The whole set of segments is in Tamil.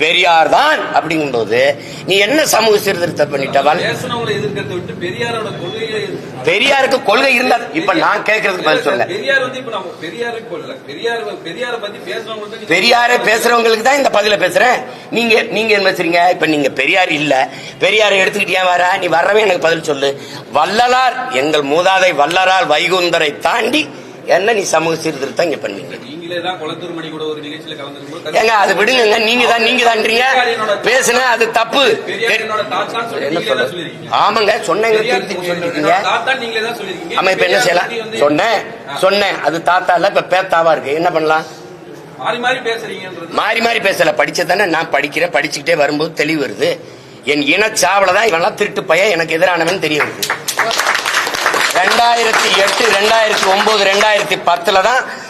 பெரியார் தான் அப்படிங்கும்போது நீ என்ன சமூக சீர்திருத்தம் பண்ணிட்டவள் பெரியாருக்கு கொள்கை இருந்தா இப்ப நான் கேட்கறதுக்கு பதில் சொல்ல பெரியார் பேசுறவங்களுக்கு தான் இந்த பதில பேசுறேன். நீங்க நீங்க என்ன பேசுறீங்க? இப்ப நீங்க பெரியார் இல்ல. பெரியாரை எடுத்துக்கிட்டு ஏன் வர நீ வரவே எனக்கு பதில் சொல்லு. வள்ளலார் எங்கள் மூதாதை வள்ளலார் வைகுந்தரை தாண்டி என்ன நீ சமூக சீர்திருத்தம் இங்க பண்ணீங்க நீங்களே தான் குளத்தூர் மணி கூட ஒரு நிகழ்ச்சியில கலந்துருக்கும் ஏங்க அது விடுங்க நீங்க தான் நீங்க தான்றீங்க பேசுன அது தப்பு. ஆமாங்க சொன்னேங்க திருத்தி ஆமா இப்ப என்ன செய்யலாம்? சொன்னேன் சொன்னேன். அது தாத்தா இல்ல இப்ப பேத்தாவா இருக்கு. என்ன பண்ணலாம்? மாறி மாறி பேசுறீங்கன்றது. மாறி மாறி பேசல. படிச்சதானே நான் படிக்கிறேன். படிச்சுக்கிட்டே வரும்போது தெளிவு வருது. என் இனச்சாவல தான் இவெல்லாம் திருட்டு பையன். எனக்கு எதிரானவன் தெரிய வருது. ரெண்டாயிரத்தி எட்டு ரெண்டாயிரத்தி ஒன்பது ரெண்டாயிரத்தி பத்துல தான்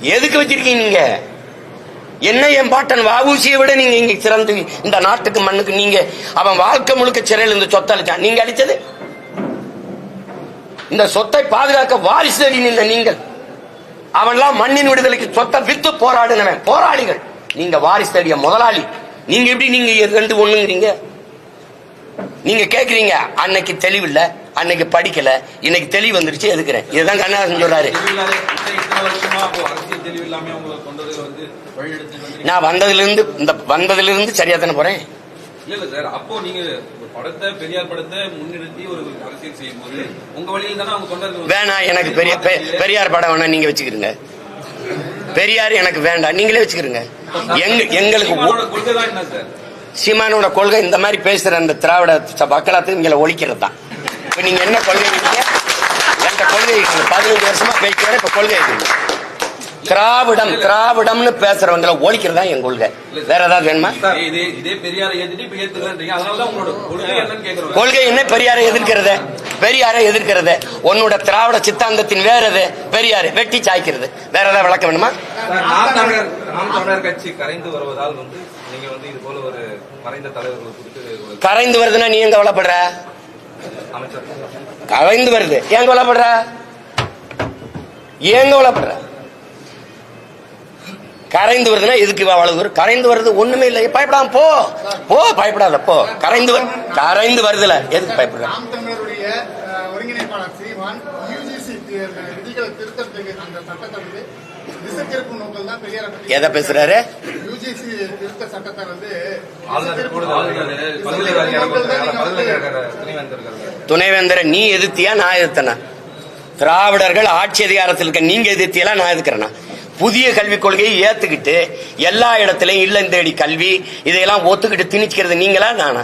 எதுக்கு வச்சிருக்கீங்க நீங்க? என்ன என் பாட்டன் வாவூசியை விட நீங்க இங்க சிறந்து இந்த நாட்டுக்கு மண்ணுக்கு நீங்க அவன் வாழ்க்கை முழுக்க சிறையில் இந்த சொத்தை அழிச்சான் நீங்க அழிச்சது? இந்த சொத்தை பாதுகாக்க வாரிசு தேடி நின்ற நீங்கள். அவன்லாம் மண்ணின் விடுதலைக்கு சொத்தை வித்து போராடுனவன். போராளிகள். நீங்க வாரிசு தேடிய முதலாளி. நீங்க எப்படி நீங்க ரெண்டு ஒண்ணுங்கிறீங்க? நீங்க கேக்குறீங்க அன்னைக்கு தெளிவில்லை. அன்னைக்கு படிக்கல இன்னைக்கு தெளிவு வந்துருச்சு எதுக்குறேன்? இதுதான் கண்ணாசன் சொல்றாரு. நான் வந்ததுல இருந்து இந்த வந்ததுல இருந்து சரியா தானே போறேன்? இல்ல இல்ல சார் அப்போ நீங்க ஒரு படத்தை பெரியார் படத்தை முன்னிறுத்தி ஒரு அரசியல் செய்யும் போது உங்க வழியில் தானே அவங்க கொண்டாந்து வேணாம் எனக்கு பெரிய பெரியார் படம் வேணா நீங்க வச்சுக்கிறீங்க பெரியார் எனக்கு வேண்டாம் நீங்களே வச்சுக்கிறீங்க எங்க எங்களுக்கு சீமானோட கொள்கை இந்த மாதிரி பேசுற அந்த திராவிட மக்களாத்துக்கு இங்கே ஒழிக்கிறது தான் இப்ப நீங்க என்ன கொள்கை எந்த கொள்கை பதினஞ்சு வருஷமா பேசிக்கிறேன் இப்ப கொள்கை திராவிடம் திராவிடம்னு பேசுறவங்களை ஒழிக்கிறது தான் என் கொள்கை. வேற ஏதாவது வேணுமா? கொள்கை என்ன பெரியாரை எதிர்க்கிறது. பெரியாரை எதிர்க்கிறது. உன்னோட திராவிட சித்தாந்தத்தின் வேற எது பெரியாரு வெட்டி சாய்க்கிறது. வேற ஏதாவது விளக்க வேணுமா? கட்சி கரைந்து வருவதால் வந்து நீங்க வந்து இது போல ஒரு கரைந்து வருதுன்னா நீ எங்க கவலைப்படுற? கரைந்து வருது. ஏன் கவலைப்படுற ஏன் கவலைப்படுற கரைந்து வருதுன்னா எதுக்கு தூரம்? கரைந்து வருது ஒண்ணுமே இல்லை. பயப்படாம போ. போ பயப்படாத போ. கரைந்து கரைந்து வருதுல. எதுக்கு பயப்படுற? எதை பேசுறாரு? சட்டத்தை வந்து துணைவேந்தர் நீ எதிர்த்தியா நான் எதிர்த்தனா? திராவிடர்கள் ஆட்சி அதிகாரத்தில் இருக்க நீங்க எதிர்த்தியெல்லாம் நான் எதுக்குறேனா புதிய கல்விக் கொள்கையை ஏத்துக்கிட்டு எல்லா இடத்துலயும் இல்லம் தேடி கல்வி இதையெல்லாம் ஒத்துக்கிட்டு திணிக்கிறது நீங்களா நானா?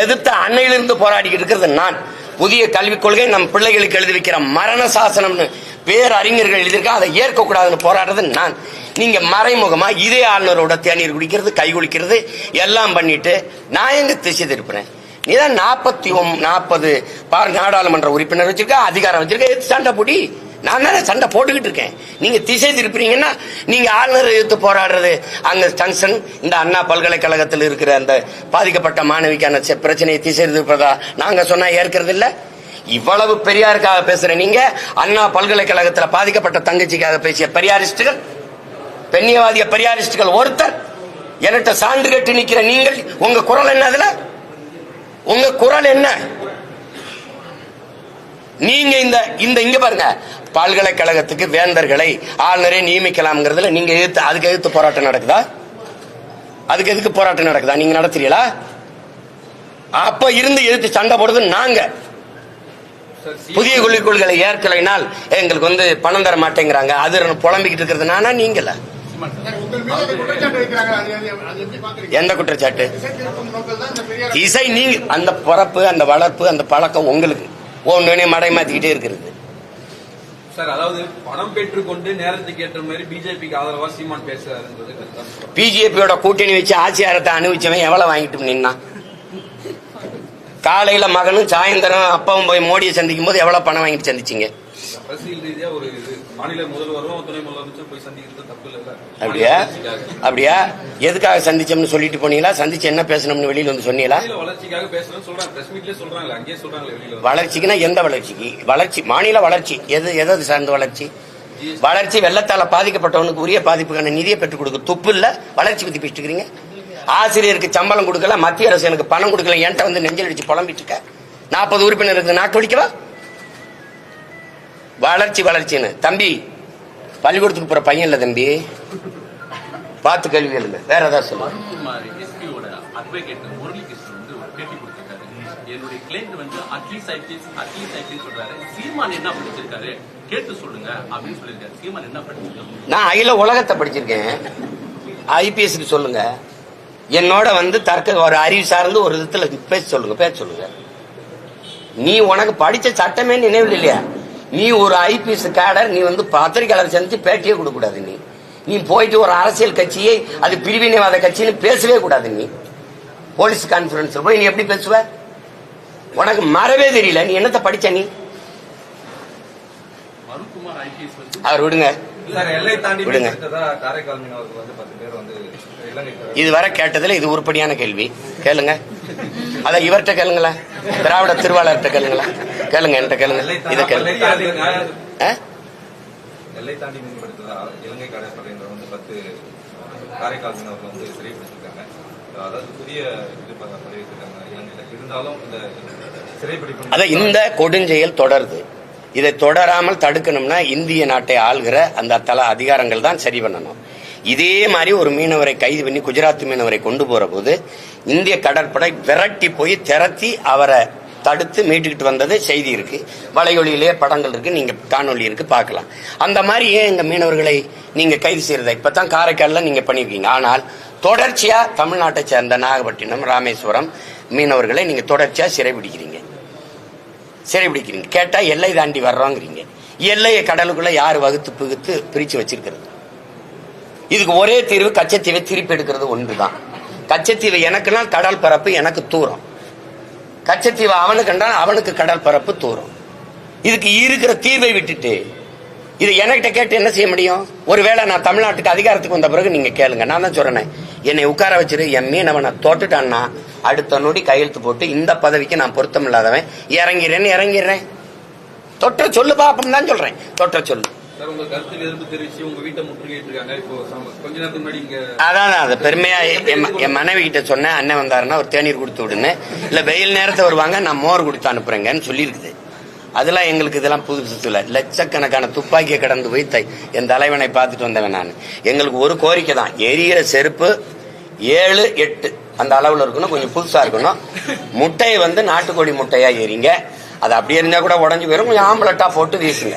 எதிர்த்த அன்னையிலிருந்து போராடிக்கிட்டு இருக்கிறது நான். புதிய கல்விக் கொள்கை நம் பிள்ளைகளுக்கு எழுதி வைக்கிற மரண சாசனம்னு பேரறிஞர்கள் எழுதியிருக்கா அதை ஏற்கக்கூடாதுன்னு போராடுறது நான். நீங்க மறைமுகமா இதே ஆளுநரோட தேநீர் குடிக்கிறது கை குளிக்கிறது எல்லாம் பண்ணிட்டு நான் எங்க திசை திருப்புறேன்? நீதான் நாற்பத்தி ஒம் நாற்பது பார் நாடாளுமன்ற உறுப்பினர் வச்சிருக்கா அதிகாரம் வச்சிருக்கா எது சண்டை போடி? நான் தானே சண்டை போட்டுக்கிட்டு இருக்கேன். நீங்க திசை திருப்புறீங்கன்னா நீங்க ஆளுநர் எதிர்த்து போராடுறது அங்க ஜங்ஷன் இந்த அண்ணா பல்கலைக்கழகத்தில் இருக்கிற அந்த பாதிக்கப்பட்ட மாணவிக்கான பிரச்சனையை திசை திருப்பதா நாங்க சொன்னா ஏற்கிறது இல்லை இவ்வளவு பெரியாருக்காக பேசுற நீங்க அண்ணா பல்கலைக்கழகத்தில் பாதிக்கப்பட்ட தங்கச்சிக்காக பேசிய பெரியாரிஸ்டுகள் பெண்ணியவாதிய பெரியாரிஸ்டுகள் ஒருத்தர் என்கிட்ட சான்று கட்டி நிக்கிற நீங்கள் உங்க குரல் என்ன அதுல? உங்க குரல் என்ன? நீங்க இந்த இந்த இங்க பாருங்க பல்கலைக்கழகத்துக்கு வேந்தர்களை ஆளுநரே நியமிக்கலாம்ங்கிறதுல நீங்க எதிர்த்து அதுக்கு எதிர்த்து போராட்டம் நடக்குதா? அதுக்கு எதுக்கு போராட்டம் நடக்குதா? நீங்க நடத்துறீங்களா? அப்ப இருந்து எதிர்த்து சண்டை போடுறது நாங்க. புதிய கொள்கைகளை ஏற்கலைனால் எங்களுக்கு வந்து பணம் தர மாட்டேங்கிறாங்க. அது புலம்பிக்கிட்டு இருக்கிறது நானா நீங்கள? எந்த குற்றச்சாட்டு? இசை நீங்க அந்த பிறப்பு அந்த வளர்ப்பு அந்த பழக்கம் உங்களுக்கு ஒன்றுனே மடை மாத்திக்கிட்டே இருக்கிறது சார் அதாவது பணம் பெற்றுக்கொண்டு நேரத்துக்கு ஏற்ற மாதிரி பிஜேபிக்கு ஆதரவா சீமான் பேசுறாருன்றது. பிஜேபியோட கூட்டணி வச்சு ஆட்சியாரத்தை அனுபவிச்சவன் எவ்வளவு வாங்கிட்டு நின்னா காலையில மகனும் சாயந்தரம் அப்பாவும் போய் மோடியை சந்திக்கும் போது எவ்வளவு பணம் வாங்கிட்டு சந்திச்சீங்க? அப்படியா? அப்படியா? எதுக்காக சந்திச்சோம்னு சொல்லிட்டு போனீங்களா? சந்திச்சு என்ன பேசணும்னு வெளியில வந்து சொன்னீங்களா. வளர்ச்சிக்குன்னா எந்த வளர்ச்சிக்கு? வளர்ச்சி மாநில வளர்ச்சி. எது எது சார்ந்த வளர்ச்சி? வளர்ச்சி வெள்ளத்தால பாதிக்கப்பட்டவனுக்கு உரிய பாதிப்புக்கான நிதியை பெற்றுக் கொடுக்க துப்பு இல்ல? வளர்ச்சி பத்தி பேசிட்டு ஆசிரியருக்கு சம்பளம் கொடுக்கல மத்திய அரசு எனக்கு பணம் கொடுக்கல என்கிட்ட வந்து நெஞ்சல் அடிச்சு புலம்பிட்டு இருக்க. நாற்பது உறுப்பினருக்கு நாக்கு வலிக்கவா? வளர்ச்சி வளர்ச்சின்னு. தம்பி பள்ளிக்கூடத்துக்கு போற பையன் இல்ல தம்பி. பார்த்து கேள்வி எழுங்க வேற ஏதாவது சொல்லுங்க. குமார் எஸ்பியோட அட்வொகேட் முரளிகிருஷ்ணன் வந்து ஒரு பேட்டி கொடுத்திருக்காரு. என்னுடைய கிளைண்ட் வந்து அட்லீஸ்ட் ஐபிஎஸ் அட்லீஸ்ட் ஐபிஎஸ் சொல்றாரு. சீமான் என்ன படிச்சிருக்காரு? கேட்டு சொல்லுங்க அப்படின்னு சொல்லியிருக்காரு. சீமான் என்ன படிச்சிருக்காரு? நான் அகில உலகத்தை படிச்சிருக்கேன். ஐபிஎஸ்க்கு சொல்லுங்க. என்னோட வந்து தர்க்க ஒரு அறிவு சார்ந்து ஒரு விதத்துல பேச சொல்லுங்க பேச சொல்லுங்க. நீ உனக்கு படிச்ச சட்டமே நினைவில் இல்லையா? நீ ஒரு ஐபிஎஸ் கேடர் நீ வந்து பத்திரிகையாளர் சந்திச்சு பேட்டியே கொடுக்க கூடாது நீ. நீ போயிட்டு ஒரு அரசியல் கட்சியை அது பிரிவினைவாத கட்சின்னு பேசவே கூடாது நீ. போலீஸ் கான்ஃபரன்ஸ்ல போய் நீ எப்படி பேசுவ? உனக்கு மறவே தெரியல நீ என்னத்த படிச்ச நீ? அவர் விடுங்க. விடுங்க. இதுவரை கேட்டதுல இது உருப்படியான கேள்வி. கேளுங்க. அத இவர்கிட்ட கேளுங்களேன் திராவிட திருவாளர்கிட்ட கேளுங்களேன் கேளுங்க என்கிட்ட கேளுங்க. இதை கேளுங்க எல்லை தாண்டி ஆ? எல்லை தாண்டி மீன்பிடித்ததா இலங்கை கடற்படையினர் வந்து பத்து காரைக்கால் மீனவர்கள் வந்து சிறைப்பிடிச்சிருக்காங்க அதாவது புதிய இது ப- பதவி வச்சிருக்காங்க இலங்கையில. இருந்தாலும் இந்த சிறைப்பிடிப்பு அத இந்த கொடுஞ்செயல் தொடருது. இதை தொடராமல் தடுக்கணும்னா இந்திய நாட்டை ஆள்கிற அந்த தல அதிகாரங்கள் தான் சரி பண்ணணும். இதே மாதிரி ஒரு மீனவரை கைது பண்ணி குஜராத் மீனவரை கொண்டு போற போது இந்திய கடற்படை விரட்டி போய் திரட்டி அவரை தடுத்து மீட்டுக்கிட்டு வந்தது செய்தி இருக்கு. வலையொலியிலே படங்கள் இருக்கு. நீங்க காணொலி இருக்கு. பார்க்கலாம். அந்த மாதிரி ஏன் எங்க மீனவர்களை நீங்க கைது செய்யறத? இப்பதான் காரைக்கால்ல நீங்க பண்ணிருக்கீங்க ஆனால் தொடர்ச்சியா தமிழ்நாட்டை சேர்ந்த நாகப்பட்டினம் ராமேஸ்வரம் மீனவர்களை நீங்க தொடர்ச்சியா சிறைபிடிக்கிறீங்க சிறைபிடிக்கிறீங்க கேட்டா எல்லை தாண்டி வர்றோங்கிறீங்க. எல்லையை கடலுக்குள்ள யார் வகுத்து புகுத்து பிரிச்சு வச்சிருக்கிறது? இதுக்கு ஒரே தீர்வு கச்சத்தீவை திருப்பி எடுக்கிறது ஒன்றுதான். கச்சத்தீவை எனக்குன்னா கடல் பரப்பு எனக்கு தூரம். கச்சத்தீவை அவனுக்கு என்றால் அவனுக்கு கடல் பரப்பு தூரம். இதுக்கு இருக்கிற தீர்வை விட்டுட்டு இது என்கிட்ட கேட்டு என்ன செய்ய முடியும்? ஒருவேளை நான் தமிழ்நாட்டுக்கு அதிகாரத்துக்கு வந்த பிறகு நீங்க கேளுங்க. நான் தான் சொல்றேன். என்னை உட்கார வச்சிரு என் மீனவனை தோட்டுட்டான்னா அடுத்த நொடி கையெழுத்து போட்டு இந்த பதவிக்கு நான் பொருத்தம் இல்லாதவன் இறங்கிறேன்னு இறங்கிடுறேன் தொற்ற சொல்லு அப்படின்னு தான் சொல்றேன். தொற்ற சொல்லு. சார் உங்க கருத்தில் எதிர்ப்பு தெரிவிச்சு உங்க வீட்டை முற்றுகையிட்டு இருக்காங்க இப்போ கொஞ்ச நேரத்துக்கு முன்னாடி இங்க அதான் அது பெருமையா என் மனைவி கிட்ட சொன்னேன் அண்ணன் வந்தாருன்னா ஒரு தேநீர் கொடுத்து விடுன்னு. இல்ல வெயில் நேரத்தை வருவாங்க நான் மோர் கொடுத்து அனுப்புறேங்கன்னு சொல்லியிருக்குது. அதெல்லாம் எங்களுக்கு இதெல்லாம் புதுசு இல்லை. லட்சக்கணக்கான துப்பாக்கியை கடந்து போய் தை என் தலைவனை பார்த்துட்டு வந்தவன் நான். எங்களுக்கு ஒரு கோரிக்கை தான். எரியிற செருப்பு ஏழு எட்டு அந்த அளவுல இருக்கணும் கொஞ்சம் புதுசா இருக்கணும். முட்டையை வந்து நாட்டுக்கோழி முட்டையா எரிங்க. அது அப்படியே இருந்தா கூட உடஞ்சு போயிடும் கொஞ்சம் ஆம்பளட்டா போட்டு வீசுங்க.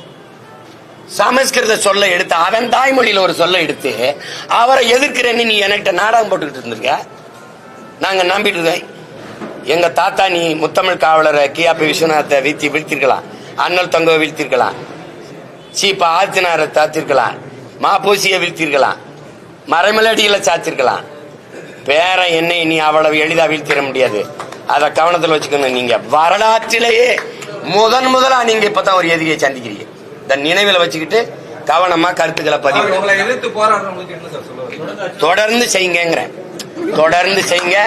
சமஸ்கிருத சொல்ல எடுத்து அவன் தாய்மொழியில் ஒரு சொல்ல எடுத்து அவரை எதிர்க்கிறேன்னு நீ என்கிட்ட நாடகம் போட்டுக்கிட்டு இருந்திருக்க? நாங்கள் நம்பிட்டு இருக்கோம். எங்கள் தாத்தா நீ முத்தமிழ் காவலரை கியாபி விஸ்வநாத்தை வீழ்த்தி வீழ்த்திருக்கலாம். அண்ணல் தங்க வீழ்த்திருக்கலாம். சீப்பா ஆத்தினாரை தாத்திருக்கலாம் மாப்பூசியை வீழ்த்திருக்கலாம். மறைமலடியில சாத்திருக்கலாம். பேர என்னை நீ அவ்வளவு எளிதாக வீழ்த்திட முடியாது. அதை கவனத்தில் வச்சுக்கணும் நீங்கள் வரலாற்றிலேயே முதன் முதலாக நீங்கள் இப்போ தான் ஒரு எதிரியை சந்திக்கிறீங்க. இந்த நினைவில் வச்சுக்கிட்டு கவனமா கருத்துக்களை பதிவு தொடர்ந்து செய்யுங்கிறேன் தொடர்ந்து செய்யுங்க.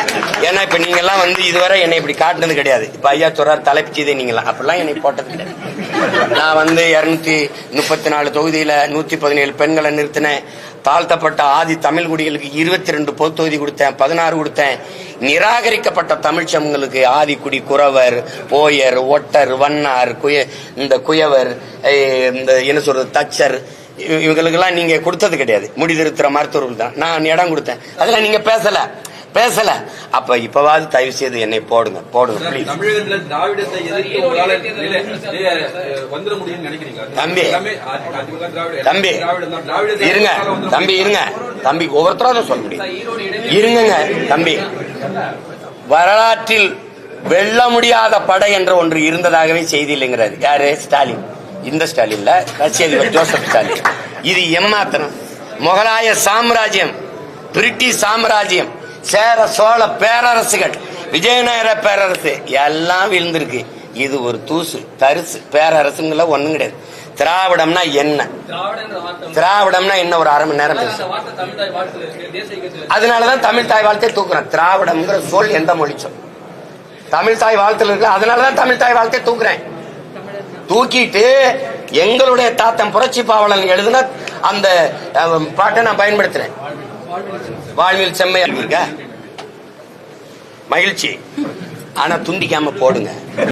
ஏன்னா இப்ப நீங்க எல்லாம் வந்து இதுவரை என்னை இப்படி காட்டுனது கிடையாது. இப்ப ஐயா சொல்றாரு தலைப்பு செய்தே நீங்களாம் அப்படிலாம் என்னை போட்டது கிடையாது. நான் வந்து இருநூத்தி முப்பத்தி நாலு தொகுதியில நூத்தி பதினேழு பெண்களை நிறுத்தினேன். தாழ்த்தப்பட்ட ஆதி தமிழ் குடிகளுக்கு இருபத்தி ரெண்டு பொது தொகுதி கொடுத்தேன் பதினாறு கொடுத்தேன். நிராகரிக்கப்பட்ட தமிழ் சமங்களுக்கு ஆதிக்குடி குறவர் போயர் ஒட்டர் வண்ணார் குய இந்த குயவர் இந்த என்ன சொல்றது தச்சர் இவங்களுக்கெல்லாம் நீங்க கொடுத்தது கிடையாது. முடி திருத்துற மருத்துவர்கள் தான். நான் இடம் கொடுத்தேன். அதெல்லாம் நீங்க பேசல. பேசல. அப்ப இப்பவாவது தயவு செய்து என்னை போடுங்க. போடுங்க தம்பி. தம்பி. இருங்க. தம்பி முடியும். இருங்க. தம்பி ஒவ்வொருத்தரும் அதை சொல்ல முடியும். இருங்கங்க தம்பி. வரலாற்றில் வெல்ல முடியாத படை என்ற ஒன்று இருந்ததாகவே செய்தி இல்லைங்கிறாரு. யாரு? ஸ்டாலின். இந்த ஸ்டாலின்ல ரஷ்ய அதிபர் ஜோசப் ஸ்டாலின். இது எம்மாத்திரம் முகலாய சாம்ராஜ்யம் பிரிட்டிஷ் சாம்ராஜ்யம் சேர சோழ பேரரசுகள் விஜயநகர பேரரசு எல்லாம் விழுந்திருக்கு. இது ஒரு தூசு தரிசு பேரரசுங்கள ஒண்ணும் கிடையாது. திராவிடம்னா என்ன? திராவிடம்னா என்ன ஒரு அரை மணி நேரம் பேசும் அதனாலதான் தமிழ் தாய் வாழ்த்தை தூக்குறேன். திராவிடம்ங்கிற சொல் எந்த மொழி சொல் தமிழ் தாய் வாழ்த்துல இருக்கு அதனாலதான் தமிழ் தாய் வாழ்த்தை தூக்குறேன். தூக்கிட்டு எங்களுடைய தாத்தன் புரட்சி பாவலன் எழுதுன அந்த பாட்டை நான் பயன்படுத்துறேன். வாழ்வில் செம்மையா இருக்க? மகிழ்ச்சி. ஆனா துண்டிக்காம போடுங்க.